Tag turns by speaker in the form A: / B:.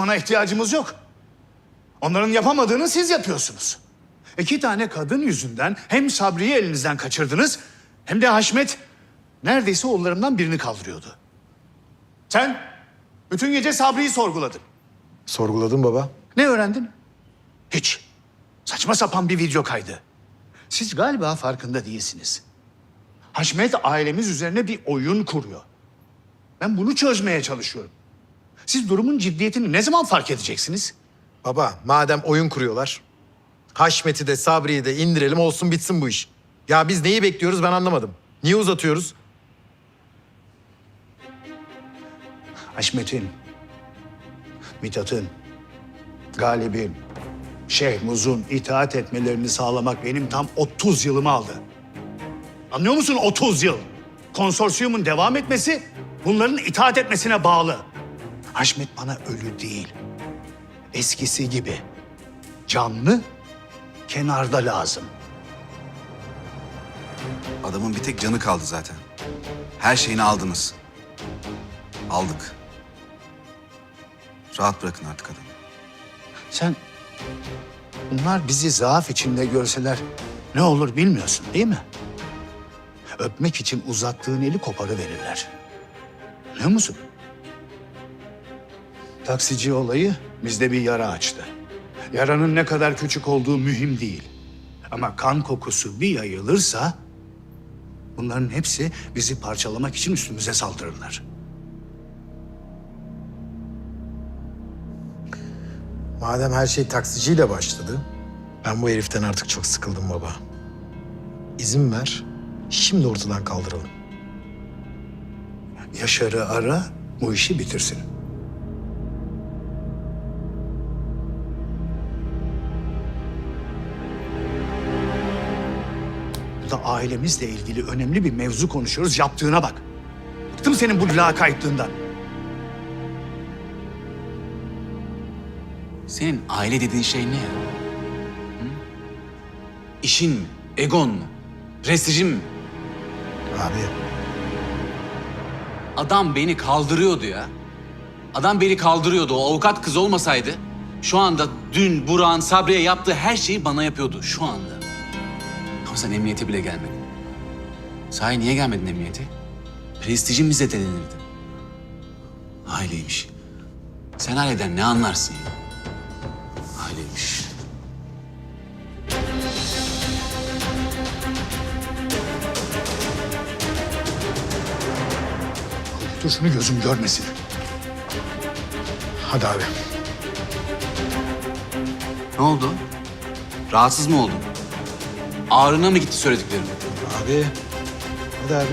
A: Danışmana ihtiyacımız yok. Onların yapamadığını siz yapıyorsunuz. İki tane kadın yüzünden hem Sabri'yi elinizden kaçırdınız hem de Haşmet neredeyse oğullarımdan birini kaldırıyordu. Sen bütün gece Sabri'yi sorguladın.
B: Sorguladım baba.
A: Ne öğrendin? Hiç. Saçma sapan bir video kaydı. Siz galiba farkında değilsiniz. Haşmet ailemiz üzerine bir oyun kuruyor. Ben bunu çözmeye çalışıyorum. Siz durumun ciddiyetini ne zaman fark edeceksiniz?
B: Baba madem oyun kuruyorlar. Haşmet'i de Sabri'yi de indirelim olsun bitsin bu iş. Ya biz neyi bekliyoruz ben anlamadım. Niye uzatıyoruz?
A: Haşmet'in, Mithat'ın, Galip'in, Şehmuz'un itaat etmelerini sağlamak benim tam 30 yılımı aldı. Anlıyor musun 30 yıl? Konsorsiyumun devam etmesi bunların itaat etmesine bağlı. Haşmet bana ölü değil. Eskisi gibi. Canlı, kenarda lazım.
C: Adamın bir tek canı kaldı zaten. Her şeyini aldınız. Aldık. Rahat bırakın artık adamı.
A: Sen bunlar bizi zaaf içinde görseler ne olur bilmiyorsun değil mi? Öpmek için uzattığın eli koparıverirler. Biliyor musun? Taksici olayı bizde bir yara açtı. Yaranın ne kadar küçük olduğu mühim değil. Ama kan kokusu bir yayılırsa bunların hepsi bizi parçalamak için üstümüze saldırırlar.
B: Madem her şey taksiciyle başladı. Ben bu heriften artık çok sıkıldım baba. İzin ver. Şimdi ortadan kaldıralım.
A: Yaşar'ı ara, bu işi bitirsin. Burada ailemizle ilgili önemli bir mevzu konuşuyoruz. Yaptığına bak. Bıktım senin bu lakaytlığından.
D: Senin aile dediğin şey ne ya? Hı? İşin mi? Egon mu? Prestijin mi?
B: Abi
D: Adam beni kaldırıyordu ya. Adam beni kaldırıyordu. O avukat kız olmasaydı şu anda dün Burak'ın Sabri'ye yaptığı her şeyi bana yapıyordu şu anda. Ama sen emniyete bile gelmedin. Sahi niye gelmedin emniyete? Prestijin mi zedelenirdi? Aileymiş. Sen aileden ne anlarsın ya? Aileymiş.
A: Dur şunu gözüm görmesin.
B: hadi abi.
D: Ne oldu? Rahatsız mı oldun? Ağrına mı gitti söylediklerim?
B: Abi. Hadi abi.